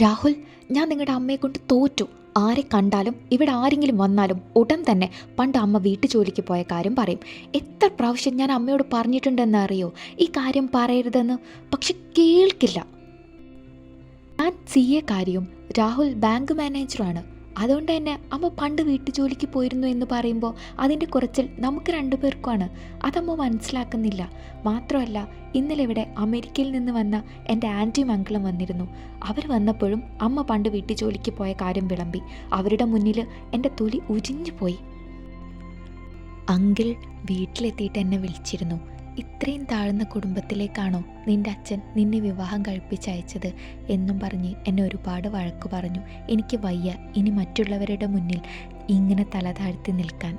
രാഹുൽ ഞാൻ നിങ്ങളുടെ അമ്മയെ കൊണ്ട് തോറ്റു. ആരെ കണ്ടാലും ഇവിടെ ആരെങ്കിലും വന്നാലും ഉടൻ തന്നെ പണ്ട് അമ്മ വീട്ടു ജോലിക്ക് പോയ കാര്യം പറയും. എത്ര പ്രാവശ്യം ഞാൻ അമ്മയോട് പറഞ്ഞിട്ടുണ്ടെന്ന് അറിയോ? ഈ കാര്യം പറയരുതെന്ന് പക്ഷെ കേൾക്കില്ല. ഞാൻ സി എ കാര്യവും രാഹുൽ ബാങ്ക് മാനേജറുമാണ്. അതുകൊണ്ട് തന്നെ അമ്മ പണ്ട് വീട്ടു ജോലിക്ക് പോയിരുന്നു എന്ന് പറയുമ്പോൾ അതിന്റെ കുറച്ചിൽ നമുക്ക് രണ്ടുപേർക്കുമാണ്. അതമ്മ മനസ്സിലാക്കുന്നില്ല. മാത്രമല്ല ഇന്നലെ ഇവിടെ അമേരിക്കയിൽ നിന്ന് വന്ന എന്റെ ആന്റിയും അങ്കിളും വന്നിരുന്നു. അവർ വന്നപ്പോഴും അമ്മ പണ്ട് വീട്ടു ജോലിക്ക് പോയ കാര്യം വിളമ്പി. അവരുടെ മുന്നിൽ എന്റെ തൊലി ഉരിഞ്ഞു പോയി അങ്കിൾ വീട്ടിലെത്തിയിട്ട് എന്നെ വിളിച്ചിരുന്നു. ഇത്രയും താഴ്ന്ന കുടുംബത്തിലേക്കാണോ നിന്റെ അച്ഛൻ നിന്നെ വിവാഹം കഴിപ്പിച്ചയച്ചത് എന്നും പറഞ്ഞ് എന്നെ ഒരുപാട് വഴക്ക് പറഞ്ഞു. എനിക്ക് വയ്യ ഇനി മറ്റുള്ളവരുടെ മുന്നിൽ ഇങ്ങനെ തല താഴ്ത്തി നിൽക്കാൻ.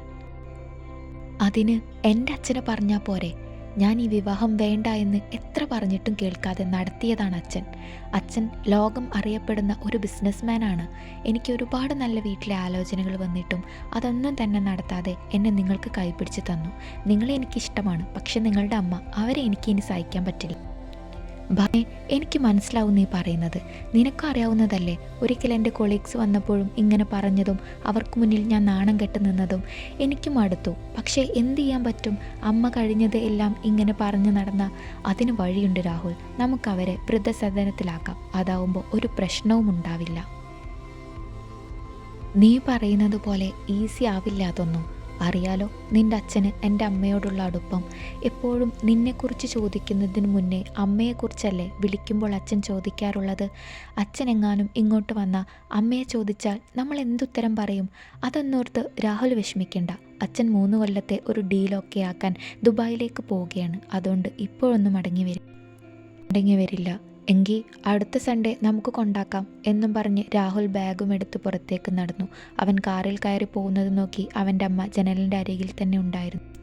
അതിന് എന്റെ അച്ഛനെ പറഞ്ഞാൽ പോരെ? ഞാൻ ഈ വിവാഹം വേണ്ട എന്ന് എത്ര പറഞ്ഞിട്ടും കേൾക്കാതെ നടത്തിയതാണ് അച്ഛൻ. അച്ഛൻ ലോകം അറിയപ്പെടുന്ന ഒരു ബിസിനസ്മാനാണ്. എനിക്ക് ഒരുപാട് നല്ല വീട്ടിലെ ആലോചനകൾ വന്നിട്ടും അതൊന്നും തന്നെ നടത്താതെ എന്നെ നിങ്ങൾക്ക് കൈപിടിച്ച് തന്നു. നിങ്ങളെ എനിക്കിഷ്ടമാണ്. പക്ഷെ നിങ്ങളുടെ അമ്മ അവരെ എനിക്ക് ഇനി സഹിക്കാൻ പറ്റില്ല. ഭയ എനിക്ക് മനസ്സിലാവും നീ പറയുന്നത്. നിനക്കും അറിയാവുന്നതല്ലേ ഒരിക്കൽ എന്റെ കൊളീഗ്സ് വന്നപ്പോഴും ഇങ്ങനെ പറഞ്ഞതും അവർക്ക് മുന്നിൽ ഞാൻ നാണം കെട്ട് നിന്നതും. എനിക്കും അടുത്തു. പക്ഷേ എന്ത് ചെയ്യാൻ പറ്റും? അമ്മ കഴിഞ്ഞത് എല്ലാം ഇങ്ങനെ പറഞ്ഞു നടന്ന അതിന് വഴിയുണ്ട് രാഹുൽ. നമുക്കവരെ വൃദ്ധസദനത്തിലാക്കാം. അതാവുമ്പോൾ ഒരു പ്രശ്നവും ഉണ്ടാവില്ല. നീ പറയുന്നത് പോലെ ഈസി ആവില്ല അതൊന്നും. അറിയാലോ നിന്റെ അച്ഛന് എന്റെ അമ്മയോടുള്ള അടുപ്പം. എപ്പോഴും നിന്നെക്കുറിച്ച് ചോദിക്കുന്നതിന് മുന്നേ അമ്മയെക്കുറിച്ചല്ലേ വിളിക്കുമ്പോൾ അച്ഛൻ ചോദിക്കാറുള്ളത്? അച്ഛനെങ്ങാനും ഇങ്ങോട്ട് വന്ന അമ്മയെ ചോദിച്ചാൽ നമ്മൾ എന്തുത്തരം പറയും? അതൊന്നോർത്ത് രാഹുൽ വിഷമിക്കേണ്ട. അച്ഛൻ മൂന്ന് കൊല്ലത്തെ ഒരു ഡീലൊക്കെ ആക്കാൻ ദുബായിലേക്ക് പോവുകയാണ്. അതുകൊണ്ട് ഇപ്പോഴൊന്നും മടങ്ങി വരും മടങ്ങി വരില്ല. എങ്കിൽ അടുത്ത സൺഡേ നമുക്ക് കൊണ്ടാക്കാം എന്നും പറഞ്ഞ് രാഹുൽ ബാഗും എടുത്ത് പുറത്തേക്ക് നടന്നു. അവൻ കാറിൽ കയറി പോകുന്നത് നോക്കി അവന്റെ അമ്മ ജനലിന്റെ അരികിൽ തന്നെ ഉണ്ടായിരുന്നു.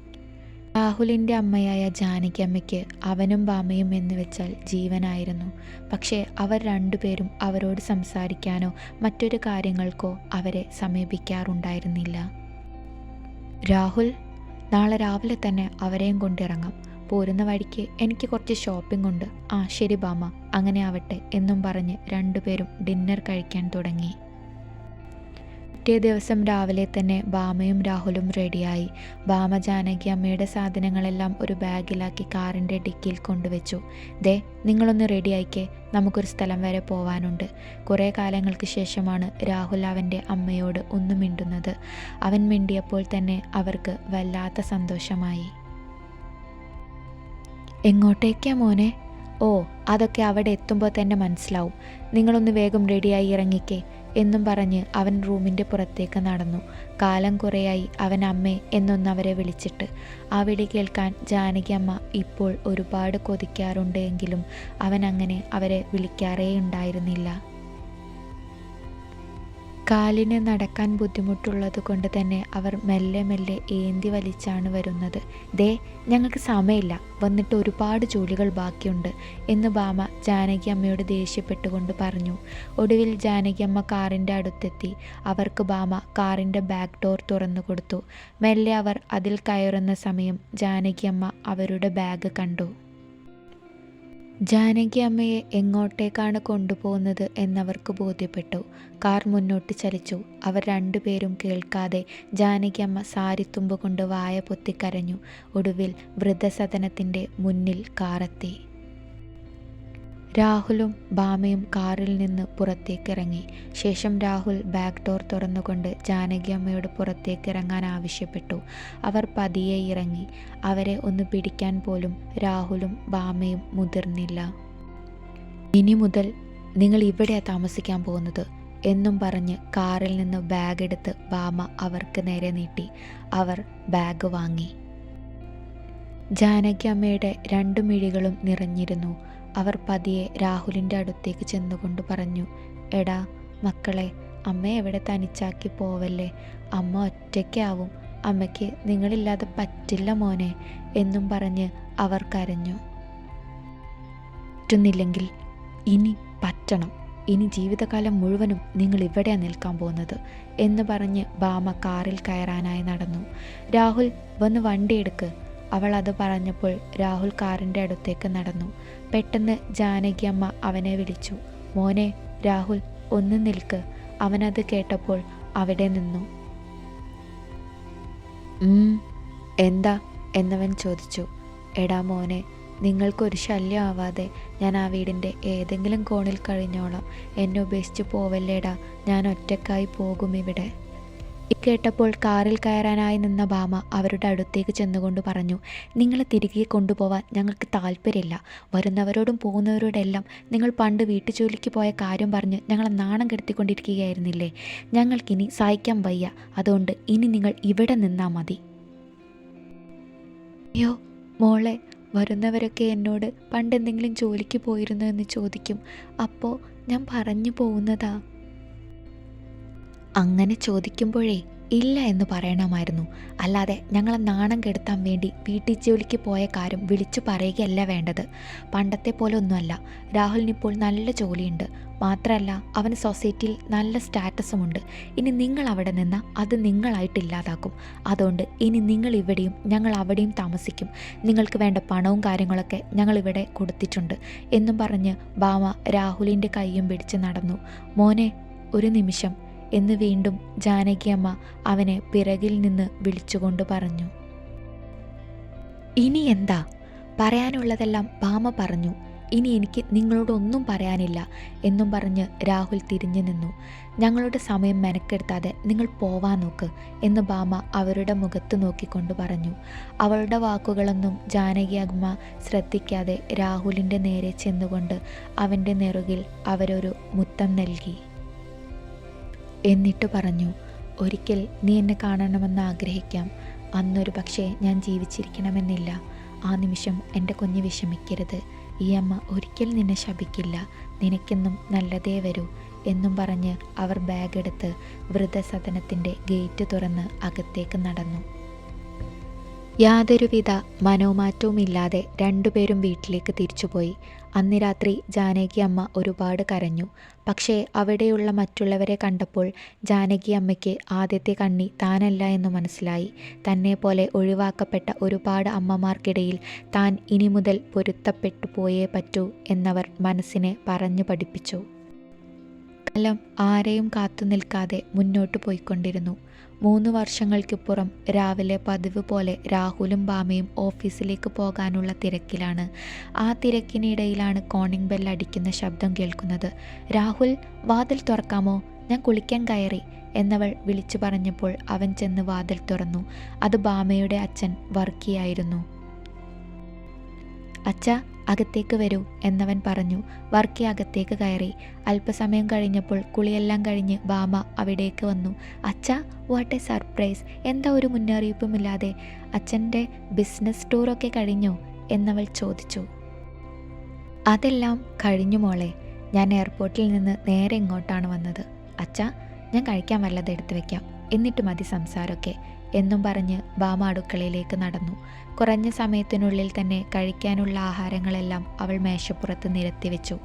രാഹുലിന്റെ അമ്മയായ ജാനകി അമ്മയ്ക്ക് അവനും ബാമയും എന്ന് വെച്ചാൽ ജീവനായിരുന്നു. പക്ഷേ അവർ രണ്ടുപേരും അവരോട് സംസാരിക്കാനോ മറ്റൊരു കാര്യങ്ങൾക്കോ അവരെ സമീപിക്കാറുണ്ടായിരുന്നില്ല. രാഹുൽ നാളെ രാവിലെ തന്നെ അവരെയും കൊണ്ടിറങ്ങാം. പോരുന്ന വഴിക്ക് എനിക്ക് കുറച്ച് ഷോപ്പിംഗ് ഉണ്ട്. ആ ശരി ബാമ. അങ്ങനെ ആവട്ടെ എന്നും പറഞ്ഞ് രണ്ടുപേരും ഡിന്നർ കഴിക്കാൻ തുടങ്ങി. പിറ്റേ ദിവസം രാവിലെ തന്നെ ബാമയും രാഹുലും റെഡിയായി ബാമ ജാനകി അമ്മയുടെ സാധനങ്ങളെല്ലാം ഒരു ബാഗിലാക്കി കാറിന്റെ ഡിക്കിയിൽ കൊണ്ടുവച്ചു. ദേ നിങ്ങളൊന്ന് റെഡിയായിക്കേ നമുക്കൊരു സ്ഥലം വരെ പോവാനുണ്ട്. കുറേ കാലങ്ങൾക്ക് ശേഷമാണ് രാഹുൽ അവന്റെ അമ്മയോട് ഒന്ന് മിണ്ടുന്നത്. അവൻ മിണ്ടിയപ്പോൾ തന്നെ അവർക്ക് വല്ലാത്ത സന്തോഷമായി. എങ്ങോട്ടേക്കാ മോനെ? ഓ അതൊക്കെ അവിടെ എത്തുമ്പോൾ തന്നെ മനസ്സിലാവും. നിങ്ങളൊന്ന് വേഗം റെഡിയായി ഇറങ്ങിക്കേ എന്നും പറഞ്ഞ് അവൻ റൂമിന്റെ പുറത്തേക്ക് നടന്നു. കാലം കുറേയായി അവൻ അമ്മേ എന്നൊന്ന് അവരെ വിളിച്ചിട്ട്. ആ വിളി കേൾക്കാൻ ജാനകി അമ്മ ഇപ്പോൾ ഒരുപാട് കൊതിക്കാറുണ്ട് എങ്കിലും അവൻ അങ്ങനെ അവരെ വിളിക്കാറേ ഉണ്ടായിരുന്നില്ല കാലിന് നടക്കാൻ ബുദ്ധിമുട്ടുള്ളത് കൊണ്ട് തന്നെ അവർ മെല്ലെ മെല്ലെ ഏന്തി വലിച്ചാണ് വരുന്നത്. ദേ ഞങ്ങൾക്ക് സമയമില്ല. വന്നിട്ട് ഒരുപാട് ജോലികൾ ബാക്കിയുണ്ട് എന്ന് ബാമ ജാനകി അമ്മയോട് ദേഷ്യപ്പെട്ടുകൊണ്ട് പറഞ്ഞു. ഒടുവിൽ ജാനകി അമ്മ കാറിന്റെ അടുത്തെത്തി. അവർക്ക് ബാമ കാറിന്റെ ബാക്ക് ഡോർ തുറന്നു കൊടുത്തു. മെല്ലെ അവർ അതിൽ കയറുന്ന സമയം ജാനകി അമ്മ അവരുടെ ബാഗ് കണ്ടു. ജാനകി അമ്മയെ എങ്ങോട്ടേക്കാണ് കൊണ്ടുപോകുന്നത് എന്നവർക്ക് ബോധ്യപ്പെട്ടു. കാർ മുന്നോട്ട് ചലിച്ചു. അവർ രണ്ടുപേരും കേൾക്കാതെ ജാനകി അമ്മ സാരിത്തുമ്പ് കൊണ്ട് വായ പൊത്തിക്കരഞ്ഞു. ഒടുവിൽ വൃദ്ധസദനത്തിന്റെ മുന്നിൽ കാറെത്തി. രാഹുലും ഭാമയും കാറിൽ നിന്ന് പുറത്തേക്കിറങ്ങി. ശേഷം രാഹുൽ ബാക്ക് ഡോർ തുറന്നുകൊണ്ട് ജാനകി അമ്മയോട് പുറത്തേക്കിറങ്ങാൻ ആവശ്യപ്പെട്ടു. അവർ പതിയെ ഇറങ്ങി. അവരെ ഒന്ന് പിടിക്കാൻ പോലും രാഹുലും ഭാമയും മുതിർന്നില്ല. ഇനി മുതൽ നിങ്ങൾ ഇവിടെയാണ് താമസിക്കാൻ പോകുന്നത് എന്നും പറഞ്ഞ് കാറിൽ നിന്ന് ബാഗ് എടുത്ത് ഭാമ അവർക്ക് നേരെ നീട്ടി. അവർ ബാഗ് വാങ്ങി. ജാനകി അമ്മയുടെ രണ്ടു മിഴികളും നിറഞ്ഞിരുന്നു. അവർ പതിയെ രാഹുലിന്റെ അടുത്തേക്ക് ചെന്നുകൊണ്ട് പറഞ്ഞു എടാ മക്കളെ അമ്മ എവിടെ തനിച്ചാക്കി പോവല്ലേ? അമ്മ ഒറ്റയ്ക്കാവും. അമ്മയ്ക്ക് നിങ്ങളില്ലാതെ പറ്റില്ല മോനെ എന്നും പറഞ്ഞ് അവർ കരഞ്ഞു. പറ്റുന്നില്ലെങ്കിൽ ഇനി പറ്റണം. ഇനി ജീവിതകാലം മുഴുവനും നിങ്ങൾ ഇവിടെയാണ് നിൽക്കാൻ പോകുന്നത് എന്ന് പറഞ്ഞ് ബാമ കാറിൽ കയറാനായി നടന്നു. രാഹുൽ വന്ന് വണ്ടി എടുക്ക് അവൾ അത് പറഞ്ഞപ്പോൾ രാഹുൽ കാറിന്റെ അടുത്തേക്ക് നടന്നു. പെട്ടെന്ന് ജാനകി അമ്മ അവനെ വിളിച്ചു. മോനെ രാഹുൽ ഒന്ന് നിൽക്ക്. അവനത് കേട്ടപ്പോൾ അവിടെ നിന്നു. "ഉം, എന്താ? എന്നവൻ ചോദിച്ചു. എടാ മോനെ നിങ്ങൾക്കൊരു ശല്യം ആവാതെ ഞാൻ ആ വീടിന്റെ ഏതെങ്കിലും കോണിൽ കഴിഞ്ഞോളാം. എന്നെ ഉപേക്ഷിച്ച് പോവല്ലേടാ. ഞാൻ ഒറ്റക്കായി പോകും ഇവിടെ. ഇക്കേട്ടപ്പോൾ കാറിൽ കയറാനായി നിന്ന ഭാമ അവരുടെ അടുത്തേക്ക് ചെന്നുകൊണ്ട് പറഞ്ഞു നിങ്ങളെ തിരികെ കൊണ്ടുപോവാൻ ഞങ്ങൾക്ക് താല്പര്യമില്ല വരുന്നവരോടും പോകുന്നവരോടെല്ലാം നിങ്ങൾ പണ്ട് വീട്ടു ജോലിക്ക് പോയ കാര്യം പറഞ്ഞ് ഞങ്ങളെ നാണം കെടുത്തിക്കൊണ്ടിരിക്കുകയായിരുന്നില്ലേ? ഞങ്ങൾക്കിനി സഹിക്കാൻ വയ്യ. അതുകൊണ്ട് ഇനി നിങ്ങൾ ഇവിടെ നിന്നാൽ മതി. അയ്യോ മോളെ വരുന്നവരൊക്കെ എന്നോട് പണ്ട് എന്തെങ്കിലും ജോലിക്ക് പോയിരുന്നു എന്ന് ചോദിക്കും. അപ്പോൾ ഞാൻ പറഞ്ഞു പോകുന്നതാ. അങ്ങനെ ചോദിക്കുമ്പോഴേ ഇല്ല എന്ന് പറയണമായിരുന്നു. അല്ലാതെ ഞങ്ങളെ നാണം കെടുത്താൻ വേണ്ടി വീട്ടിൽ ജോലിക്ക് പോയ കാര്യം വിളിച്ചു പറയുകയല്ല വേണ്ടത്. പണ്ടത്തെ പോലെ ഒന്നുമല്ല രാഹുലിനിപ്പോൾ നല്ല ജോലിയുണ്ട്. മാത്രമല്ല അവന് സൊസൈറ്റിയിൽ നല്ല സ്റ്റാറ്റസുമുണ്ട്. ഇനി നിങ്ങൾ അവിടെ നിന്ന് അത് നിങ്ങളായിട്ട് ഇല്ലാതാക്കും. അതുകൊണ്ട് ഇനി നിങ്ങൾ ഇവിടെയും ഞങ്ങൾ അവിടെയും താമസിക്കും. നിങ്ങൾക്ക് വേണ്ട പണവും കാര്യങ്ങളൊക്കെ ഞങ്ങൾ ഇവിടെ കൊടുത്തിട്ടുണ്ട് എന്നും പറഞ്ഞ് ബാമ രാഹുലിന്റെ കൈയും പിടിച്ച് നടന്നു. മോനെ ഒരു നിമിഷം. എന്ന് വീണ്ടും ജാനകിയമ്മ അവനെ പിറകിൽ നിന്ന് വിളിച്ചുകൊണ്ട് പറഞ്ഞു. ഇനി എന്താ? പറയാനുള്ളതെല്ലാം ഭാമ പറഞ്ഞു. ഇനി എനിക്ക് നിങ്ങളോടൊന്നും പറയാനില്ല എന്നും പറഞ്ഞ് രാഹുൽ തിരിഞ്ഞു നിന്നു. ഞങ്ങളുടെ സമയം മെനക്കെടുത്താതെ നിങ്ങൾ പോവാൻ നോക്ക് എന്ന് ഭാമ അവരുടെ മുഖത്ത് നോക്കിക്കൊണ്ട് പറഞ്ഞു. അവളുടെ വാക്കുകളൊന്നും ജാനകി അമ്മ ശ്രദ്ധിക്കാതെ രാഹുലിന്റെ നേരെ ചെന്നുകൊണ്ട് അവന്റെ നെറുകിൽ അവരൊരു മുത്തം നൽകി. എന്നിട്ട് പറഞ്ഞു ഒരിക്കൽ നീ എന്നെ കാണണമെന്ന് ആഗ്രഹിക്കാം. അന്നൊരു പക്ഷേ ഞാൻ ജീവിച്ചിരിക്കണമെന്നില്ല. ആ നിമിഷം എന്റെ കുഞ്ഞ് വിഷമിക്കരുത്. ഈ അമ്മ ഒരിക്കൽ നിന്നെ ശപിക്കില്ല. നിനക്കെന്നും നല്ലതേ വരൂ എന്നും പറഞ്ഞ് അവർ ബാഗെടുത്ത് വൃദ്ധസദനത്തിന്റെ ഗേറ്റ് തുറന്ന് അകത്തേക്ക് നടന്നു. യാതൊരുവിധ മനോമാറ്റവുമില്ലാതെ രണ്ടുപേരും വീട്ടിലേക്ക് തിരിച്ചുപോയി. അന്ന് രാത്രി ജാനകി അമ്മ ഒരുപാട് കരഞ്ഞു. പക്ഷേ അവിടെയുള്ള മറ്റുള്ളവരെ കണ്ടപ്പോൾ ജാനകി അമ്മയ്ക്ക് ആദ്യത്തെ കണ്ണി താനല്ല എന്ന് മനസ്സിലായി. തന്നെ പോലെ ഒഴിവാക്കപ്പെട്ട ഒരുപാട് അമ്മമാർക്കിടയിൽ താൻ ഇനി മുതൽ പൊരുത്തപ്പെട്ടു പോയേ പറ്റൂ എന്നവർ മനസ്സിനെ പറഞ്ഞു പഠിപ്പിച്ചു. കാലം ആരെയും കാത്തു നിൽക്കാതെ മുന്നോട്ട് പോയിക്കൊണ്ടിരുന്നു. മൂന്ന് വർഷങ്ങൾക്കിപ്പുറം രാവിലെ പതിവ് പോലെ രാഹുലും ബാമയും ഓഫീസിലേക്ക് പോകാനുള്ള തിരക്കിലാണ്. ആ തിരക്കിനിടയിലാണ് കോണിംഗ് ബെൽ അടിക്കുന്ന ശബ്ദം കേൾക്കുന്നത്. രാഹുൽ വാതിൽ തുറക്കാമോ? ഞാൻ കുളിക്കാൻ കയറി എന്നവൾ വിളിച്ചു പറഞ്ഞപ്പോൾ അവൻ ചെന്ന് വാതിൽ തുറന്നു. അത് ബാമയുടെ അച്ഛൻ വർക്കിയായിരുന്നു. അച്ഛ അകത്തേക്ക് വരൂ എന്നവൻ പറഞ്ഞു. വർക്കി അകത്തേക്ക് കയറി. അല്പസമയം കഴിഞ്ഞപ്പോൾ കുളിയെല്ലാം കഴിഞ്ഞ് ബാമ അവിടേക്ക് വന്നു. അച്ഛ വാട്ട് എ സർപ്രൈസ് എന്താ ഒരു മുന്നറിയിപ്പുമില്ലാതെ? അച്ഛന്റെ ബിസിനസ് ടൂറൊക്കെ കഴിഞ്ഞോ? എന്നവൾ ചോദിച്ചു. അതെല്ലാം കഴിഞ്ഞു മോളെ. ഞാൻ എയർപോർട്ടിൽ നിന്ന് നേരെ ഇങ്ങോട്ടാണ് വന്നത്. അച്ഛ ഞാൻ കഴിക്കാൻ വല്ലത് എടുത്തു വെക്കാം. എന്നിട്ട് മതി സംസാരമൊക്കെ. എന്നും പറഞ്ഞ് ബാമ അടുക്കളയിലേക്ക് നടന്നു. കുറഞ്ഞ സമയത്തിനുള്ളിൽ തന്നെ കഴിക്കാനുള്ള ആഹാരങ്ങളെല്ലാം അവൾ മേശപ്പുറത്ത് നിരത്തി വെച്ചു.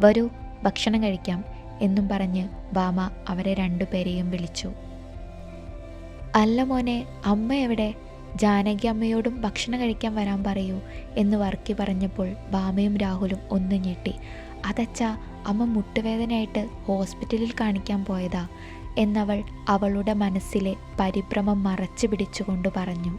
വരൂ ഭക്ഷണം കഴിക്കാം എന്നും പറഞ്ഞ് ബാമ അവരെ രണ്ടുപേരെയും വിളിച്ചു. അല്ല മോനെ അമ്മ എവിടെ? ജാനകി അമ്മയോടും ഭക്ഷണം കഴിക്കാൻ വരാൻ പറയൂ എന്ന് വർക്കി പറഞ്ഞപ്പോൾ ബാമയും രാഹുലും ഒന്ന് ഞെട്ടി. അതച്ചാ അമ്മ മുട്ടുവേദനയായിട്ട് ഹോസ്പിറ്റലിൽ കാണിക്കാൻ പോയതാ. എന്നവൾ അവളുടെ മനസ്സിലെ പരിഭ്രമം മറച്ചു പിടിച്ചുകൊണ്ട് പറഞ്ഞു.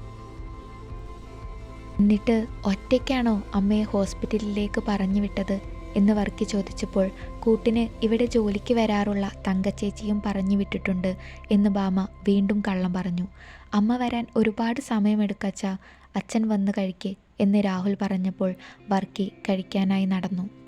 എന്നിട്ട് ഒറ്റയ്ക്കാണോ അമ്മയെ ഹോസ്പിറ്റലിലേക്ക് പറഞ്ഞു വിട്ടത്? എന്ന് വർക്കി ചോദിച്ചപ്പോൾ കൂട്ടിന് ഇവിടെ ജോലിക്ക് വരാറുള്ള തങ്കച്ചേച്ചിയും പറഞ്ഞു വിട്ടിട്ടുണ്ട് എന്ന് ബാമ വീണ്ടും കള്ളം പറഞ്ഞു. അമ്മ വരാൻ ഒരുപാട് സമയമെടുക്കച്ച അച്ഛൻ വന്ന് കഴിക്കേ എന്ന് രാഹുൽ പറഞ്ഞപ്പോൾ വർക്കി കഴിക്കാനായി നടന്നു.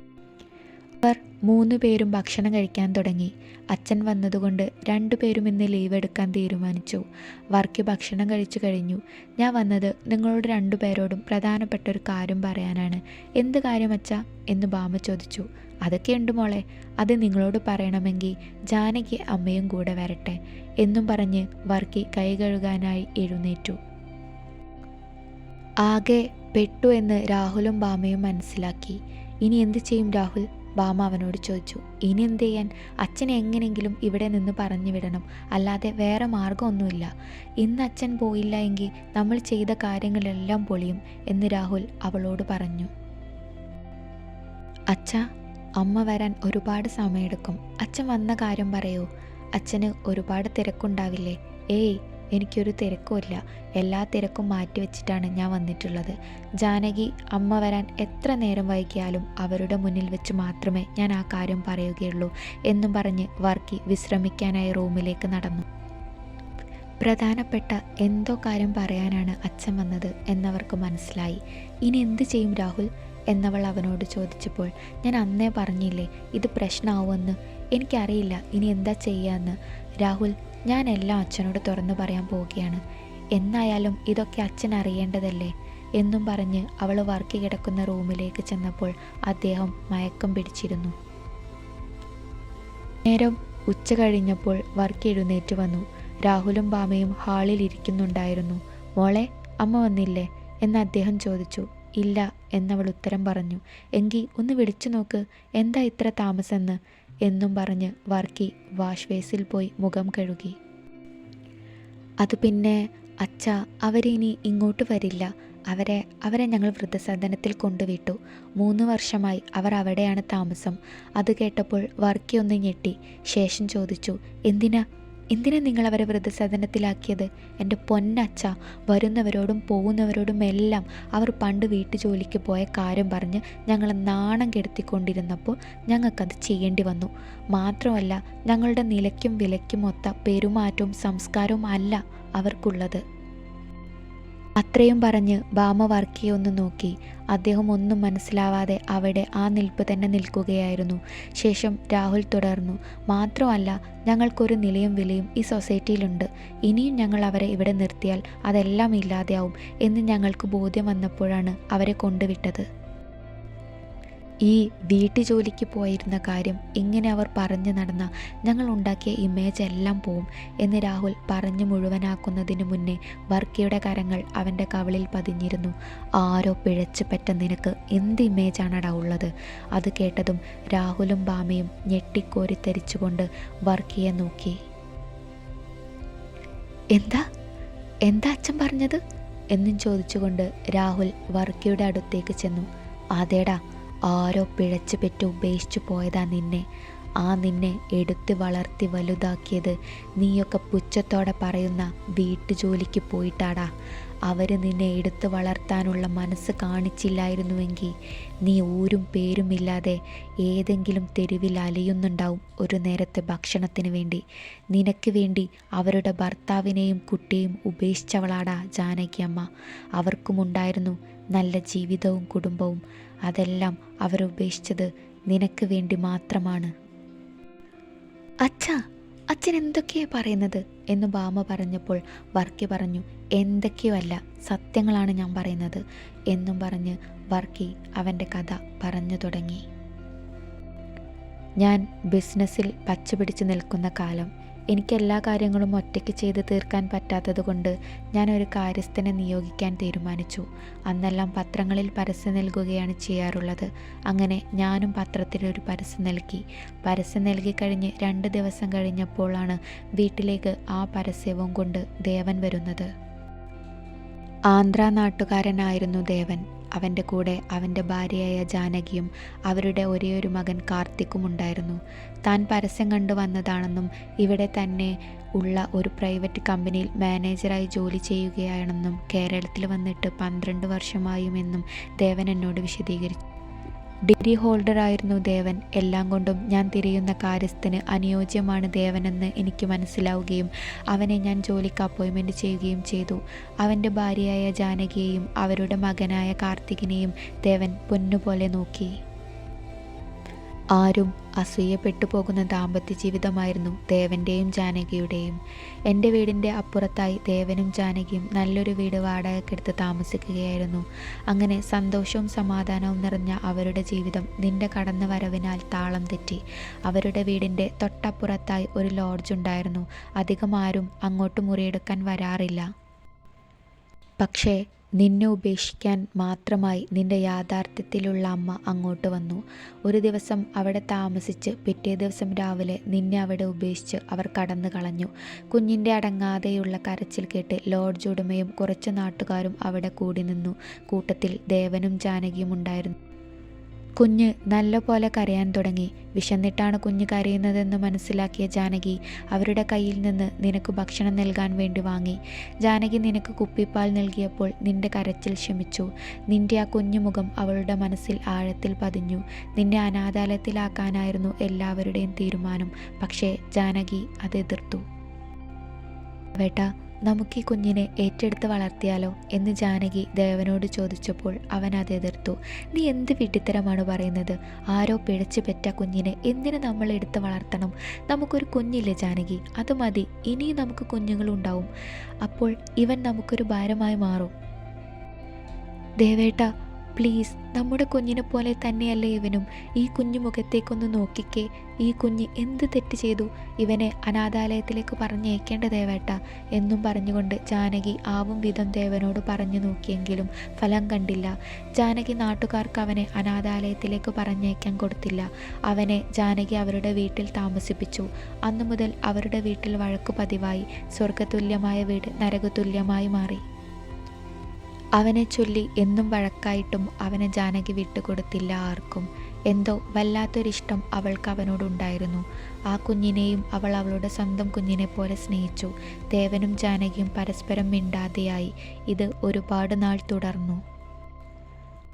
അവർ മൂന്ന് പേരും ഭക്ഷണം കഴിക്കാൻ തുടങ്ങി. അച്ഛൻ വന്നതുകൊണ്ട് രണ്ടുപേരും ഇന്ന് ലീവ് എടുക്കാൻ തീരുമാനിച്ചു. വർക്കി ഭക്ഷണം കഴിച്ചു കഴിഞ്ഞു. ഞാൻ വന്നത് നിങ്ങളോട് രണ്ടുപേരോടും പ്രധാനപ്പെട്ട ഒരു കാര്യം പറയാനാണ്. എന്ത് കാര്യം അച്ഛാ? എന്ന് ബാമ ചോദിച്ചു. അതൊക്കെയുണ്ട് മോളെ. അത് നിങ്ങളോട് പറയണമെങ്കിൽ ജാനകി അമ്മയും കൂടെ വരട്ടെ എന്നും പറഞ്ഞ് വർക്കി കൈ കഴുകാനായി എഴുന്നേറ്റു. ആകെ പെട്ടു എന്ന് രാഹുലും ബാമയും മനസ്സിലാക്കി. ഇനി എന്ത് ചെയ്യും രാഹുൽ? ബാമ അവനോട് ചോദിച്ചു ഇനി എന്ത് ചെയ്യാൻ? അച്ഛനെ എങ്ങനെയെങ്കിലും ഇവിടെ നിന്ന് പറഞ്ഞു വിടണം. അല്ലാതെ വേറെ മാർഗമൊന്നുമില്ല ഇന്ന് അച്ഛൻ പോയില്ല എങ്കിൽ നമ്മൾ ചെയ്ത കാര്യങ്ങളെല്ലാം പൊളിയും എന്ന് രാഹുൽ അവളോട് പറഞ്ഞു. അച്ഛ അമ്മ വരാൻ ഒരുപാട് സമയമെടുക്കും. അച്ഛൻ വന്ന കാര്യം പറയൂ. അച്ഛന് ഒരുപാട് തിരക്കുണ്ടാവില്ലേ? ഏയ് എനിക്കൊരു തിരക്കുമില്ല. എല്ലാ തിരക്കും മാറ്റി വെച്ചിട്ടാണ് ഞാൻ വന്നിട്ടുള്ളത്. ജാനകി അമ്മ വരാൻ എത്ര നേരം വൈകിയാലും അവരുടെ മുന്നിൽ വെച്ച് മാത്രമേ ഞാൻ ആ കാര്യം പറയുകയുള്ളൂ എന്നും പറഞ്ഞ് വർക്കി വിശ്രമിക്കാനായി റൂമിലേക്ക് നടന്നു. പ്രധാനപ്പെട്ട എന്തോ കാര്യം പറയാനാണ് അച്ഛൻ വന്നത് എന്നവർക്ക് മനസ്സിലായി. ഇനി എന്ത് ചെയ്യും രാഹുൽ? എന്നവൾ അവനോട് ചോദിച്ചപ്പോൾ ഞാൻ അന്നേ പറഞ്ഞില്ലേ ഇത് പ്രശ്നമാവുമെന്ന് എനിക്കറിയില്ല ഇനി എന്താ ചെയ്യാന്ന്. രാഹുൽ ഞാൻ എല്ലാം അച്ഛനോട് തുറന്നു പറയാൻ പോവുകയാണ്. എന്നായാലും ഇതൊക്കെ അച്ഛൻ അറിയേണ്ടതല്ലേ? എന്നും പറഞ്ഞ് അവൾ വർക്ക് കിടക്കുന്ന റൂമിലേക്ക് ചെന്നപ്പോൾ അദ്ദേഹം മയക്കം പിടിച്ചിരുന്നു. നേരം ഉച്ച കഴിഞ്ഞപ്പോൾ വർക്ക് എഴുന്നേറ്റ് വന്നു. രാഹുലും ബാമയും ഹാളിൽ ഇരിക്കുന്നുണ്ടായിരുന്നു. മോളെ അമ്മ വന്നില്ലേ? എന്ന് അദ്ദേഹം ചോദിച്ചു. ഇല്ല എന്നവൾ ഉത്തരം പറഞ്ഞു. എങ്കിൽ ഒന്ന് വിളിച്ചു നോക്ക്. എന്താ ഇത്ര താമസമെന്ന് എന്നും പറഞ്ഞ് വർക്കി വാഷ് ബേസിൽ പോയി മുഖം കഴുകി. അത് പിന്നെ അച്ഛ അവരിനി ഇങ്ങോട്ട് വരില്ല. അവരെ അവരെ ഞങ്ങൾ വൃദ്ധസദനത്തിൽ കൊണ്ടുവിട്ടു. മൂന്ന് വർഷമായി അവർ അവിടെയാണ് താമസം. അത് കേട്ടപ്പോൾ വർക്കി ഒന്ന് ഞെട്ടി. ശേഷം ചോദിച്ചു എന്തിനാ? എന്തിനാ നിങ്ങൾ അവരെ വൃദ്ധസദനത്തിലാക്കിയത്? എന്റെ പൊന്നച്ച വരുന്നവരോടും പോകുന്നവരോടും എല്ലാം അവർ പണ്ട് വീട്ടു ജോലിക്ക് പോയ കാര്യം പറഞ്ഞ് ഞങ്ങൾ നാണം കെടുത്തിക്കൊണ്ടിരുന്നപ്പോൾ ഞങ്ങൾക്കത് ചെയ്യേണ്ടി വന്നു. മാത്രമല്ല ഞങ്ങളുടെ നിലയ്ക്കും വിലയ്ക്കും ഒത്ത പെരുമാറ്റവും സംസ്കാരവും അല്ല അവർക്കുള്ളത്. അത്രയും പറഞ്ഞ് ബാമ വർക്കിയെ ഒന്ന് നോക്കി. അദ്ദേഹം ഒന്നും മനസ്സിലാവാതെ അവിടെ ആ നിൽപ്പ് തന്നെ നിൽക്കുകയായിരുന്നു. ശേഷം രാഹുൽ തുടർന്നു. മാത്രമല്ല ഞങ്ങൾക്കൊരു നിലയും വിലയും ഈ സൊസൈറ്റിയിലുണ്ട്. ഇനിയും ഞങ്ങൾ അവരെ ഇവിടെ നിർത്തിയാൽ അതെല്ലാം ഇല്ലാതെയാവും എന്ന് ഞങ്ങൾക്ക് ബോധ്യം വന്നപ്പോഴാണ് അവരെ കൊണ്ടുവിട്ടത്. ഈ വീട്ടു ജോലിക്ക് പോയിരുന്ന കാര്യം ഇങ്ങനെ അവർ പറഞ്ഞു നടന്ന ഞങ്ങൾ ഉണ്ടാക്കിയ ഇമേജ് എല്ലാം പോവും എന്ന് രാഹുൽ പറഞ്ഞു മുഴുവനാക്കുന്നതിന് മുന്നേ വർക്കിയുടെ കരങ്ങൾ അവന്റെ കവിളിൽ പതിഞ്ഞിരുന്നു. ആരോ പിഴച്ചു പറ്റ നിനക്ക് എന്ത് ഇമേജാണടാ ഉള്ളത്? അത് കേട്ടതും രാഹുലും ബാമയും ഞെട്ടിക്കോരി തെരിച്ചുകൊണ്ട് വർക്കിയെ നോക്കി. എന്താ? എന്താ അച്ഛൻ പറഞ്ഞത്? എന്നും ചോദിച്ചുകൊണ്ട് രാഹുൽ വർക്കിയുടെ അടുത്തേക്ക് ചെന്നു. അതേടാ ആരോ പിഴച്ചു പെറ്റ് ഉപേക്ഷിച്ചു പോയതാ നിന്നെ. ആ നിന്നെ എടുത്ത് വളർത്തി വലുതാക്കിയത് നീയൊക്കെ പുച്ഛത്തോടെ പറയുന്ന വീട്ടുജോലിക്ക് പോയിട്ടാടാ. അവർ നിന്നെ എടുത്തു വളർത്താനുള്ള മനസ്സ് കാണിച്ചില്ലായിരുന്നുവെങ്കിൽ നീ ഊരും പേരുമില്ലാതെ ഏതെങ്കിലും തെരുവിൽ അലയുന്നുണ്ടാവും ഒരു നേരത്തെ ഭക്ഷണത്തിന് വേണ്ടി. നിനക്ക് വേണ്ടി അവരുടെ ഭർത്താവിനെയും കുട്ടിയെയും ഉപേക്ഷിച്ചവളാടാ ജാനകിയമ്മ. അവർക്കുമുണ്ടായിരുന്നു നല്ല ജീവിതവും കുടുംബവും. അതെല്ലാം അവരുപേക്ഷിച്ചത് നിനക്ക് വേണ്ടി മാത്രമാണ്. അച്ഛ അച്ഛൻ എന്തൊക്കെയാ പറയുന്നത്? എന്ന് ബാമ പറഞ്ഞപ്പോൾ വർക്കി പറഞ്ഞു എന്തൊക്കെയോ അല്ല സത്യങ്ങളാണ് ഞാൻ പറയുന്നത് എന്നും പറഞ്ഞ് വർക്കി അവന്റെ കഥ പറഞ്ഞു തുടങ്ങി. ഞാൻ ബിസിനസ്സിൽ പച്ചപിടിച്ച് നിൽക്കുന്ന കാലം എനിക്ക് എല്ലാ കാര്യങ്ങളും ഒറ്റയ്ക്ക് ചെയ്ത് തീർക്കാൻ പറ്റാത്തതുകൊണ്ട് ഞാൻ ഒരു കാര്യസ്ഥനെ നിയോഗിക്കാൻ തീരുമാനിച്ചു. അന്നെല്ലാം പത്രങ്ങളിൽ പരസ്യം നൽകുകയാണ് ചെയ്യാറുള്ളത്. അങ്ങനെ ഞാനും പത്രത്തിൽ ഒരു പരസ്യം നൽകി. പരസ്യം നൽകി കഴിഞ്ഞ് രണ്ട് ദിവസം കഴിഞ്ഞപ്പോഴാണ് വീട്ടിലേക്ക് ആ പരസ്യവും കൊണ്ട് ദേവൻ വരുന്നത്. ആന്ധ്ര നാട്ടുകാരനായിരുന്നു ദേവൻ. അവന്റെ കൂടെ അവന്റെ ഭാര്യയായ ജാനകിയും അവരുടെ ഒരേയൊരു മകൻ കാർത്തിക്കും ഉണ്ടായിരുന്നു താൻ പരസ്യം കണ്ടു വന്നതാണെന്നും ഇവിടെ തന്നെ ഉള്ള ഒരു പ്രൈവറ്റ് കമ്പനിയിൽ മാനേജറായി ജോലി ചെയ്യുകയാണെന്നും കേരളത്തിൽ വന്നിട്ട് പന്ത്രണ്ട് വർഷമായുമെന്നും ദേവൻ എന്നോട് വിശദീകരിച്ചു. ഡിഗ്രി ഹോൾഡർ ആയിരുന്നു ദേവൻ. എല്ലാം കൊണ്ടും ഞാൻ തിരയുന്ന കാര്യസ്ഥന് അനുയോജ്യമാണ് ദേവനെന്ന് എനിക്ക് മനസ്സിലാവുകയും അവനെ ഞാൻ ജോലിക്ക് അപ്പോയിൻമെന്റ് ചെയ്യുകയും ചെയ്തു. അവന്റെ ഭാര്യയായ ജാനകിയെയും അവരുടെ മകനായ കാർത്തികിനെയും ദേവൻ പൊന്നുപോലെ നോക്കി. ആരും അസൂയപ്പെട്ടു പോകുന്ന ദാമ്പത്യ ജീവിതമായിരുന്നു ദേവന്റെയും ജാനകിയുടെയും. എന്റെ വീടിന്റെ അപ്പുറത്തായി ദേവനും ജാനകിയും നല്ലൊരു വീട് വാടകയ്ക്കെടുത്ത് താമസിക്കുകയായിരുന്നു. അങ്ങനെ സന്തോഷവും സമാധാനവും നിറഞ്ഞ അവരുടെ ജീവിതം നിന്റെ കടന്നു വരവിനാൽ താളം തെറ്റി. അവരുടെ വീടിന്റെ തൊട്ടപ്പുറത്തായി ഒരു ലോഡ്ജ് ഉണ്ടായിരുന്നു. അധികം ആരും അങ്ങോട്ട് മുറിയെടുക്കാൻ വരാറില്ല. പക്ഷേ നിന്നെ ഉപേക്ഷിക്കാൻ മാത്രമായി നിന്റെ യാഥാർത്ഥ്യത്തിലുള്ള അമ്മ അങ്ങോട്ട് വന്നു. ഒരു ദിവസം അവിടെ താമസിച്ച് പിറ്റേ ദിവസം രാവിലെ നിന്നെ അവിടെ ഉപേക്ഷിച്ച് അവർ കടന്നു കളഞ്ഞു. കുഞ്ഞിന്റെ അടങ്ങാതെയുള്ള കരച്ചിൽ കേട്ട് ലോഡ്ജ് ഉടമയും കുറച്ച് നാട്ടുകാരും അവിടെ കൂടി നിന്നു. കൂട്ടത്തിൽ ദേവനും ജാനകിയും ഉണ്ടായിരുന്നു. കുഞ്ഞ് നല്ലപോലെ കരയാൻ തുടങ്ങി. വിശന്നിട്ടാണ് കുഞ്ഞ് കരയുന്നതെന്ന് മനസ്സിലാക്കിയ ജാനകി അവരുടെ കയ്യിൽ നിന്ന് നിനക്ക് ഭക്ഷണം നൽകാൻ വേണ്ടി വാങ്ങി. ജാനകി നിനക്ക് കുപ്പിപ്പാൽ നൽകിയപ്പോൾ നിന്റെ കരച്ചിൽ ക്ഷമിച്ചു നിന്റെ ആ കുഞ്ഞുമുഖം അവളുടെ മനസ്സിൽ ആഴത്തിൽ പതിഞ്ഞു. നിന്നെ അനാഥാലയത്തിലാക്കാനായിരുന്നു എല്ലാവരുടെയും തീരുമാനം. പക്ഷേ ജാനകി അത് എതിർത്തു. വേട്ട നമുക്ക് ഈ കുഞ്ഞിനെ ഏറ്റെടുത്ത് വളർത്തിയാലോ എന്ന് ജാനകി ദേവനോട് ചോദിച്ചപ്പോൾ അവൻ അത് എതിർത്തു. നീ എന്ത് വിട്ടിത്തരമാണ് പറയുന്നത്? ആരോ പിഴച്ചു പെറ്റ കുഞ്ഞിനെ എന്തിനു നമ്മൾ എടുത്ത് വളർത്തണം? നമുക്കൊരു കുഞ്ഞില്ലേ ജാനകി? അത് മതി. ഇനിയും നമുക്ക് കുഞ്ഞുങ്ങളുണ്ടാവും. അപ്പോൾ ഇവൻ നമുക്കൊരു ഭാരമായി മാറും. ദേവേട്ട പ്ലീസ് നമ്മുടെ കുഞ്ഞിനെ പോലെ തന്നെയല്ലേ ഇവനും. ഈ കുഞ്ഞു മുഖത്തേക്കൊന്ന് നോക്കിക്കേ. ഈ കുഞ്ഞ് എന്ത് തെറ്റ് ചെയ്തു? ഇവനെ അനാഥാലയത്തിലേക്ക് പറഞ്ഞയക്കേണ്ട ദേവേട്ട എന്നും പറഞ്ഞുകൊണ്ട് ജാനകി ആവും വിധം ദേവനോട് പറഞ്ഞു നോക്കിയെങ്കിലും ഫലം കണ്ടില്ല. ജാനകി നാട്ടുകാർക്ക് അവനെ അനാഥാലയത്തിലേക്ക് പറഞ്ഞയക്കാൻ കൊടുത്തില്ല. അവനെ ജാനകി അവരുടെ വീട്ടിൽ താമസിപ്പിച്ചു. അന്നു മുതൽ അവരുടെ വീട്ടിൽ വഴക്കു പതിവായി. സ്വർഗതുല്യമായ വീട് നരകതുല്യമായി മാറി. അവനെ ചൊല്ലി എന്നും വഴക്കായിട്ടും അവനെ ജാനകി വിട്ടുകൊടുത്തില്ല ആർക്കും. എന്തോ വല്ലാത്തൊരിഷ്ടം അവൾക്ക് അവനോടുണ്ടായിരുന്നു ആ കുഞ്ഞിനെയും അവൾ അവളുടെ സ്വന്തം കുഞ്ഞിനെ പോലെ സ്നേഹിച്ചു. ദേവനും ജാനകിയും പരസ്പരം മിണ്ടാതെയായി. ഇത് ഒരുപാട് നാൾ തുടർന്നു.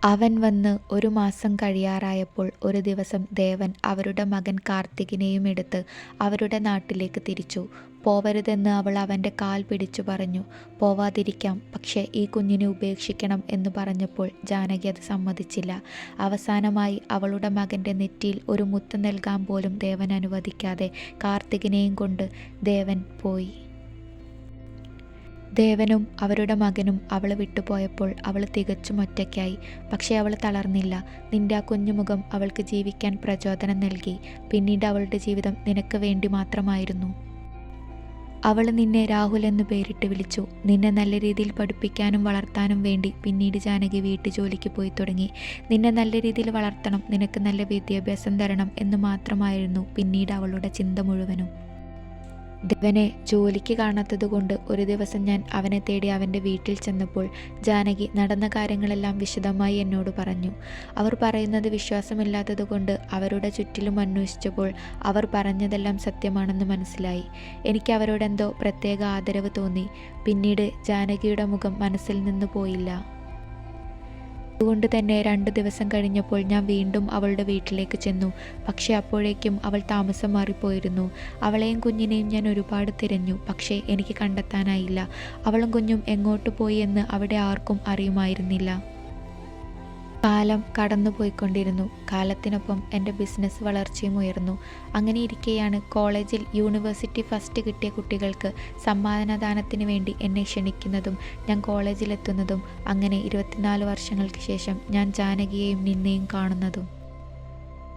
അവൻ വന്ന് ഒരു മാസം കഴിയാറായപ്പോൾ ഒരു ദിവസം ദേവൻ അവരുടെ മകൻ കാർത്തികിനെയും എടുത്ത് അവരുടെ നാട്ടിലേക്ക് തിരിച്ചു. പോവരുതെന്ന് അവൾ അവന്റെ കാൽ പിടിച്ചു പറഞ്ഞു. പോവാതിരിക്കാം പക്ഷേ ഈ കുഞ്ഞിനെ ഉപേക്ഷിക്കണം എന്ന് പറഞ്ഞപ്പോൾ ജാനകി അത് സമ്മതിച്ചില്ല. അവസാനമായി അവളുടെ മകന്റെ നെറ്റിയിൽ ഒരു മുത്ത് നൽകാൻ പോലും ദേവൻ അനുവദിക്കാതെ കാർത്തികിനെയും കൊണ്ട് ദേവൻ പോയി. ദേവനും അവരുടെ മകനും അവളെ വിട്ടുപോയപ്പോൾ അവൾ തികച്ചും ഒറ്റയ്ക്കായി. പക്ഷേ അവൾ തളർന്നില്ല. നിന്റെ ആ കുഞ്ഞുമുഖം അവൾക്ക് ജീവിക്കാൻ പ്രചോദനം നൽകി. പിന്നീട് അവളുടെ ജീവിതം നിനക്ക് വേണ്ടി മാത്രമായിരുന്നു. അവൾ നിന്നെ രാഹുൽ എന്ന് പേരിട്ട് വിളിച്ചു. നിന്നെ നല്ല രീതിയിൽ പഠിപ്പിക്കാനും വളർത്താനും വേണ്ടി പിന്നീട് ജാനകി വീട്ടുജോലിക്ക് പോയി തുടങ്ങി. നിന്നെ നല്ല രീതിയിൽ വളർത്തണം നിനക്ക് നല്ല വിദ്യാഭ്യാസം തരണം എന്ന് മാത്രമായിരുന്നു പിന്നീട് അവളുടെ ചിന്ത മുഴുവനും. ദേവനെ ജോലിക്ക് കാണാത്തതുകൊണ്ട് ഒരു ദിവസം ഞാൻ അവനെ തേടി അവന്റെ വീട്ടിൽ ചെന്നപ്പോൾ ജാനകി നടന്ന കാര്യങ്ങളെല്ലാം വിശദമായി എന്നോട് പറഞ്ഞു. അവർ പറയുന്നത് വിശ്വാസമില്ലാത്തതുകൊണ്ട് അവരുടെ ചുറ്റിലും അന്വേഷിച്ചപ്പോൾ അവർ പറഞ്ഞതെല്ലാം സത്യമാണെന്ന് മനസ്സിലായി. എനിക്ക് അവരോടെന്തോ പ്രത്യേക ആദരവ് തോന്നി. പിന്നീട് ജാനകിയുടെ മുഖം മനസ്സിൽ നിന്ന് പോയില്ല. അതുകൊണ്ട് തന്നെ രണ്ട് ദിവസം കഴിഞ്ഞപ്പോൾ ഞാൻ വീണ്ടും അവളുടെ വീട്ടിലേക്ക് ചെന്നു. പക്ഷേ അപ്പോഴേക്കും അവൾ താമസം മാറിപ്പോയിരുന്നു. അവളെയും കുഞ്ഞിനെയും ഞാൻ ഒരുപാട് തിരഞ്ഞു. പക്ഷേ എനിക്ക് കണ്ടെത്താനായില്ല. അവളും കുഞ്ഞും എങ്ങോട്ട് പോയി എന്ന് അവിടെ ആർക്കും അറിയുമായിരുന്നില്ല. കാലം കടന്നുപോയിക്കൊണ്ടിരുന്നു. കാലത്തിനൊപ്പം എന്റെ ബിസിനസ് വളർച്ചയും ഉയർന്നു. അങ്ങനെ ഇരിക്കെയാണ് കോളേജിൽ യൂണിവേഴ്സിറ്റി ഫസ്റ്റ് കിട്ടിയ കുട്ടികൾക്ക് സമ്മാനദാനത്തിന് വേണ്ടി എന്നെ ക്ഷണിക്കുന്നതും ഞാൻ കോളേജിലെത്തുന്നതും അങ്ങനെ ഇരുപത്തിനാല് വർഷങ്ങൾക്ക് ശേഷം ഞാൻ ജാനകിയെയും നിന്നെയും കാണുന്നതും.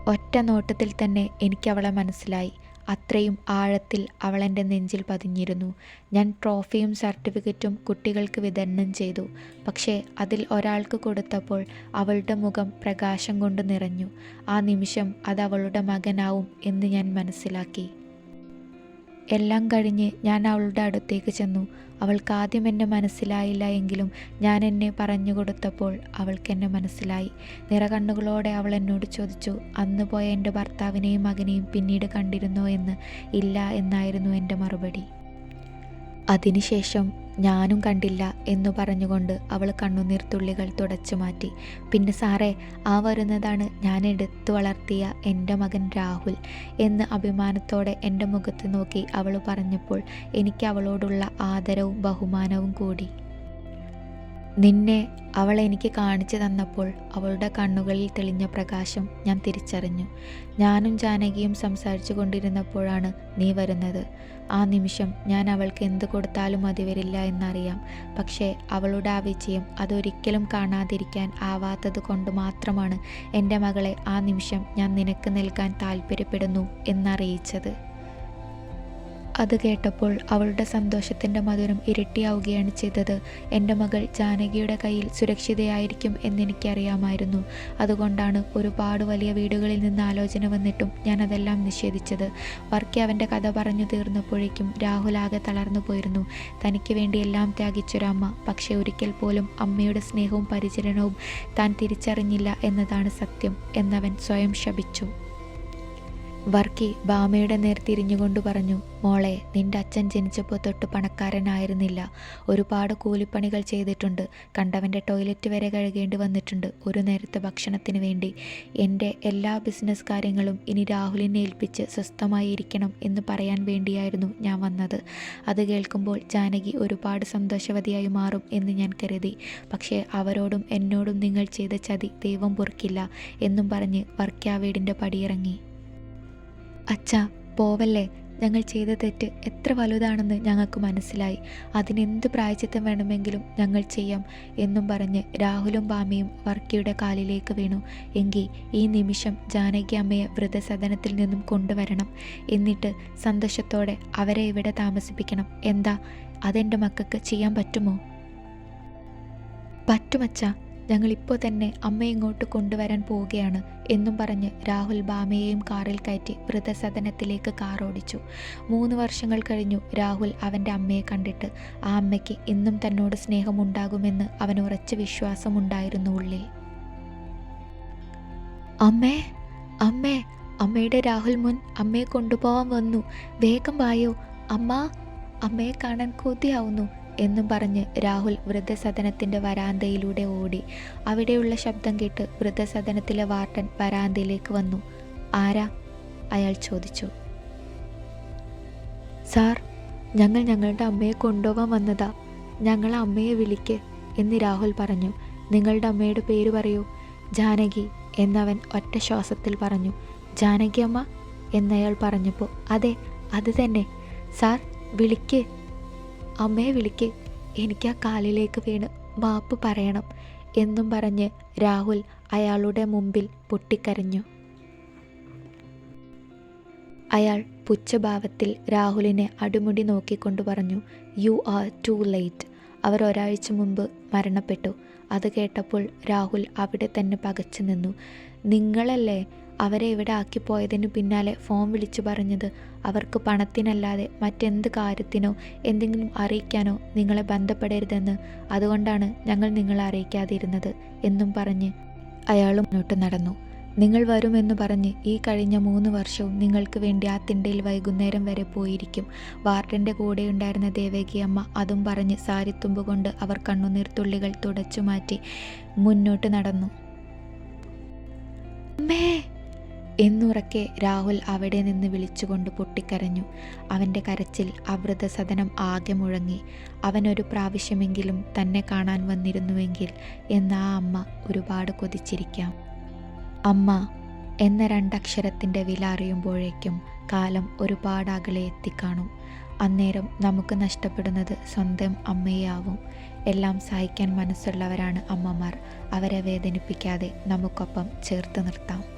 ഒറ്റ നോട്ടത്തിൽ തന്നെ എനിക്കവളെ മനസ്സിലായി. അത്രയും ആഴത്തിൽ അവളെന്റെ നെഞ്ചിൽ പതിഞ്ഞിരുന്നു. ഞാൻ ട്രോഫിയും സർട്ടിഫിക്കറ്റും കുട്ടികൾക്ക് വിതരണം ചെയ്തു. പക്ഷേ അതിൽ ഒരാൾക്ക് കൊടുത്തപ്പോൾ അവളുടെ മുഖം പ്രകാശം കൊണ്ട് നിറഞ്ഞു. ആ നിമിഷം അത് അവളുടെ മകനാവും എന്ന് ഞാൻ മനസ്സിലാക്കി. എല്ലാം കഴിഞ്ഞ് ഞാൻ അവളുടെ അടുത്തേക്ക് ചെന്നു. അവൾക്ക് ആദ്യം എന്നെ മനസ്സിലായില്ല എങ്കിലും ഞാൻ എന്നെ പറഞ്ഞു കൊടുത്തപ്പോൾ അവൾക്ക് എന്നെ മനസ്സിലായി. നിറകണ്ണുകളോടെ അവൾ എന്നോട് ചോദിച്ചു അന്ന് പോയ എന്റെ ഭർത്താവിനെയും മകനെയും പിന്നീട് കണ്ടിരുന്നോ എന്ന്? ഇല്ല എന്നായിരുന്നു എന്റെ മറുപടി. അതിനുശേഷം ഞാനും കണ്ടില്ല എന്നു പറഞ്ഞുകൊണ്ട് അവൾ കണ്ണുനീർ തുള്ളികൾ തുടച്ചു മാറ്റി. പിന്നെ സാറേ ആ വരുന്നതാണ് ഞാൻ എടുത്തു വളർത്തിയ എന്റെ മകൻ രാഹുൽ എന്ന് അഭിമാനത്തോടെ എന്റെ മുഖത്ത് നോക്കി അവൾ പറഞ്ഞപ്പോൾ എനിക്ക് അവളോടുള്ള ആദരവും ബഹുമാനവും കൂടി. നിന്നെ അവൾ എനിക്ക് കാണിച്ചു തന്നപ്പോൾ അവളുടെ കണ്ണുകളിൽ തെളിഞ്ഞ പ്രകാശം ഞാൻ തിരിച്ചറിഞ്ഞു. ഞാനും ജാനകിയും സംസാരിച്ചു കൊണ്ടിരുന്നപ്പോഴാണ് നീ വരുന്നത്. ആ നിമിഷം ഞാൻ അവൾക്ക് എന്ത് കൊടുത്താലും മതി വരില്ല എന്നറിയാം. പക്ഷേ അവളുടെ ആ വിജയം അതൊരിക്കലും കാണാതിരിക്കാൻ ആവാത്തത് കൊണ്ട് മാത്രമാണ് എന്റെ മകളെ ആ നിമിഷം ഞാൻ നിനക്ക് നൽകാൻ താല്പര്യപ്പെടുന്നു എന്നറിയിച്ചത്. അത് കേട്ടപ്പോൾ അവളുടെ സന്തോഷത്തിന്റെ മധുരം ഇരട്ടിയാവുകയാണ് ചെയ്തത്. എന്റെ മകൾ ജാനകിയുടെ കയ്യിൽ സുരക്ഷിതയായിരിക്കും എന്നെനിക്കറിയാമായിരുന്നു. അതുകൊണ്ടാണ് ഒരുപാട് വലിയ വീടുകളിൽ നിന്ന് ആലോചന വന്നിട്ടും ഞാൻ അതെല്ലാം നിഷേധിച്ചത്. വർക്കി അവന്റെ കഥ പറഞ്ഞു തീർന്നപ്പോഴേക്കും രാഹുൽ ആകെ തളർന്നു പോയിരുന്നു. തനിക്ക് വേണ്ടി എല്ലാം ത്യാഗിച്ചൊരമ്മ പക്ഷേ ഒരിക്കൽ പോലും അമ്മയുടെ സ്നേഹവും പരിചരണവും താൻ തിരിച്ചറിഞ്ഞില്ല എന്നതാണ് സത്യം എന്നവൻ സ്വയം ശപിച്ചു. വർക്കി ബാമയുടെ നേർ തിരിഞ്ഞുകൊണ്ട് പറഞ്ഞു മോളെ നിന്റെ അച്ഛൻ ജനിച്ചപ്പോൾ തൊട്ട് പണക്കാരനായിരുന്നില്ല. ഒരുപാട് കൂലിപ്പണികൾ ചെയ്തിട്ടുണ്ട്. കണ്ടവന്റെ ടോയ്ലറ്റ് വരെ കഴുകേണ്ടി വന്നിട്ടുണ്ട്. ഒരു നേരത്തെ ഭക്ഷണത്തിന് വേണ്ടി. എന്റെ എല്ലാ ബിസിനസ് കാര്യങ്ങളും ഇനി രാഹുലിനെ ഏൽപ്പിച്ച് സ്വസ്ഥമായി ഇരിക്കണം എന്ന് പറയാൻ വേണ്ടിയായിരുന്നു ഞാൻ വന്നത്. അത് കേൾക്കുമ്പോൾ ജാനകി ഒരുപാട് സന്തോഷവതിയായി മാറും എന്ന് ഞാൻ കരുതി. പക്ഷേ അവരോടും എന്നോടും നിങ്ങൾ ചെയ്ത ചതി ദൈവം പൊറുക്കില്ല എന്നും പറഞ്ഞ് വർക്കി വീടിന്റെ പടിയിറങ്ങി. അച്ഛാ പോവല്ലേ? ഞങ്ങൾ ചെയ്ത തെറ്റ് എത്ര വലുതാണെന്ന് ഞങ്ങൾക്ക് മനസ്സിലായി. അതിനെന്ത് പ്രായച്ചിത്തം വേണമെങ്കിലും ഞങ്ങൾ ചെയ്യാം എന്നും പറഞ്ഞ് രാഹുലും ബാമയും വർക്കിയുടെ കാലിലേക്ക് വീണു. എങ്കിൽ ഈ നിമിഷം ജാനകി അമ്മയെ വൃദ്ധസദനത്തിൽ നിന്നും കൊണ്ടുവരണം. എന്നിട്ട് സന്തോഷത്തോടെ അവരെ ഇവിടെ താമസിപ്പിക്കണം. എന്താ? അതെന്റെ മക്കൾക്ക് ചെയ്യാൻ പറ്റുമോ? പറ്റുമച്ചാ ഞങ്ങളിപ്പോൾ തന്നെ അമ്മയെ ഇങ്ങോട്ട് കൊണ്ടുവരാൻ പോവുകയാണ് എന്നും പറഞ്ഞ് രാഹുൽ ബാമയെയും കാറിൽ കയറ്റി വൃദ്ധസദനത്തിലേക്ക് കാർ ഓടിച്ചു മൂന്ന് വർഷങ്ങൾ കഴിഞ്ഞു രാഹുൽ അവന്റെ അമ്മയെ കണ്ടിട്ട്. ആ അമ്മയ്ക്ക് ഇന്നും തന്നോട് സ്നേഹമുണ്ടാകുമെന്ന് അവന് ഉറച്ച വിശ്വാസമുണ്ടായിരുന്നു ഉള്ളിൽ. അമ്മേ അമ്മേ അമ്മയുടെ രാഹുൽ മുൻ അമ്മയെ കൊണ്ടുപോകാൻ വന്നു. വേഗം വായോ. അമ്മ അമ്മയെ കാണാൻ കൊതിയാവുന്നു. എന്നും പറഞ്ഞ് രാഹുൽ വൃദ്ധസദനത്തിന്റെ വരാന്തയിലൂടെ ഓടി. അവിടെയുള്ള ശബ്ദം കേട്ട് വൃദ്ധസദനത്തിലെ വാർഡൻ വരാന്തയിലേക്ക് വന്നു. ആരാ? അയാൾ ചോദിച്ചു. സാർ ഞങ്ങൾ ഞങ്ങളുടെ അമ്മയെ കൊണ്ടുപോകാൻ വന്നതാ. ഞങ്ങൾ അമ്മയെ വിളിക്ക് എന്ന് രാഹുൽ പറഞ്ഞു. നിങ്ങളുടെ അമ്മയുടെ പേര് പറയൂ. ജാനകി എന്നവൻ ഒറ്റ ശ്വാസത്തിൽ പറഞ്ഞു. ജാനകി അമ്മ എന്നയാൾ പറഞ്ഞപ്പോൾ അതെ അത് തന്നെ. സാർ വിളിക്ക്. അമ്മയെ വിളിക്ക്. എനിക്ക് ആ കാലിലേക്ക് വീണ് മാപ്പ് പറയണം എന്നും പറഞ്ഞ് രാഹുൽ അയാളുടെ മുമ്പിൽ പൊട്ടിക്കരഞ്ഞു. അയാൾ പുച്ഛഭാവത്തിൽ രാഹുലിനെ അടിമുടി നോക്കിക്കൊണ്ട് പറഞ്ഞു യു ആർ ടു ലേറ്റ് അവർ ഒരാഴ്ച മുമ്പ് മരണപ്പെട്ടു. അത് കേട്ടപ്പോൾ രാഹുൽ അവിടെ തന്നെ പകച്ചു നിന്നു. നിങ്ങളല്ലേ അവരെ ഇവിടെ ആക്കിപ്പോയതിനു പിന്നാലെ ഫോൺ വിളിച്ചു പറഞ്ഞത് അവർക്ക് പണത്തിനല്ലാതെ മറ്റെന്ത് കാര്യത്തിനോ എന്തെങ്കിലും അറിയിക്കാനോ നിങ്ങളെ ബന്ധപ്പെടരുതെന്ന്. അതുകൊണ്ടാണ് ഞങ്ങൾ നിങ്ങളെ അറിയിക്കാതിരുന്നത് എന്നും പറഞ്ഞ് അയാൾ മുന്നോട്ട് നടന്നു. നിങ്ങൾ വരുമെന്ന് പറഞ്ഞ് ഈ കഴിഞ്ഞ മൂന്ന് വർഷവും നിങ്ങൾക്ക് വേണ്ടി ആ തിണ്ടയിൽ വൈകുന്നേരം വരെ പോയിരിക്കും. വാർഡന്റെ കൂടെ ഉണ്ടായിരുന്ന ദേവകി അമ്മ അതും പറഞ്ഞ് സാരിത്തുമ്പ് കൊണ്ട് അവർ കണ്ണുനീർത്തുള്ളികൾ തുടച്ചു മാറ്റി മുന്നോട്ട് നടന്നു. അമ്മേ! എന്നുറക്കെ രാഹുൽ അവിടെ നിന്ന് വിളിച്ചുകൊണ്ട് പൊട്ടിക്കരഞ്ഞു. അവന്റെ കരച്ചിൽ അവൃതസദനം ആകെ മുഴങ്ങി. അവനൊരു പ്രാവശ്യമെങ്കിലും തന്നെ കാണാൻ വന്നിരുന്നുവെങ്കിൽ എന്ന അമ്മ ഒരുപാട് കൊതിച്ചിരിക്കാം. അമ്മ എന്ന രണ്ടക്ഷരത്തിന്റെ വില അറിയുമ്പോഴേക്കും കാലം ഒരുപാട് അകലെ എത്തിക്കാണും. അന്നേരം നമുക്ക് നഷ്ടപ്പെടുന്നത് സ്വന്തം അമ്മയാവും എല്ലാം സഹിക്കാൻ മനസ്സുള്ളവരാണ് അമ്മമാർ. അവരെ വേദനിപ്പിക്കാതെ നമുക്കൊപ്പം ചേർത്ത് നിർത്താം.